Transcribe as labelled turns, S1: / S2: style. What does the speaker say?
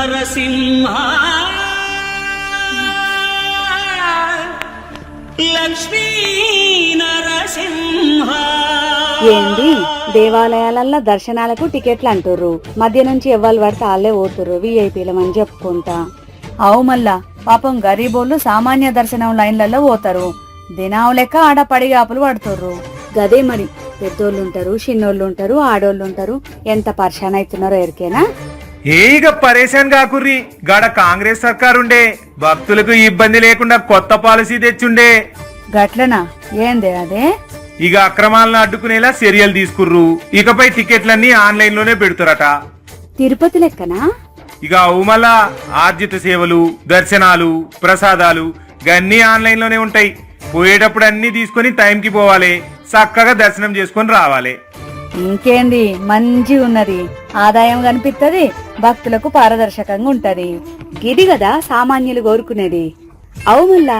S1: నరసింహ. లక్ష్మీ నరసింహ
S2: ఏంది? దేవాలయాలల్లో దర్శనాలకు టికెట్లు అంటుర్రు మధ్య నుంచి ఎవ్వరు పడితే వాళ్ళే పోతుర్రు విఐపీలమని చెప్పుకుంటా. అవు మళ్ళా పాపం గరీబోళ్ళు సామాన్య దర్శనం లైన్లలో పోతారు. దినావు లెక్క ఆడ పడిగాపులు పడుతుర్రు. గదే మరి పెద్దోళ్ళు ఉంటారు చిన్నోళ్ళు ఉంటారు ఆడోళ్ళు ఉంటారు ఎంత పరిశాన్ అవుతున్నారో ఎరికేనా
S3: ఏగ పరేషాన్ కాకుర్రి గాడ కాంగ్రెస్ సర్కారుండే. భక్తులకు ఇబ్బంది లేకుండా కొత్త పాలసీ తెచ్చుండే.
S2: గట్లనా? ఏందే అదే?
S3: ఇక అక్రమాలను అడ్డుకునేలా చర్యలు తీసుకుర్రు. ఇకపై టికెట్లన్నీ ఆన్లైన్లోనే పెడుతురట.
S2: తిరుపతి లెక్కనా?
S3: ఇక అవుమల ఆర్జిత సేవలు దర్శనాలు ప్రసాదాలు గన్నీ ఆన్లైన్లోనే ఉంటాయి. పోయేటప్పుడు అన్ని తీసుకొని టైంకి పోవాలి. చక్కగా దర్శనం చేసుకొని రావాలి.
S2: ఇంకేంది? మంచి ఉన్నది ఆదాయం కనిపిస్తది భక్తులకు పారదర్శకంగా ఉంటది. గిది కదా సామాన్యులు కోరుకునేది. అవుమల్లా?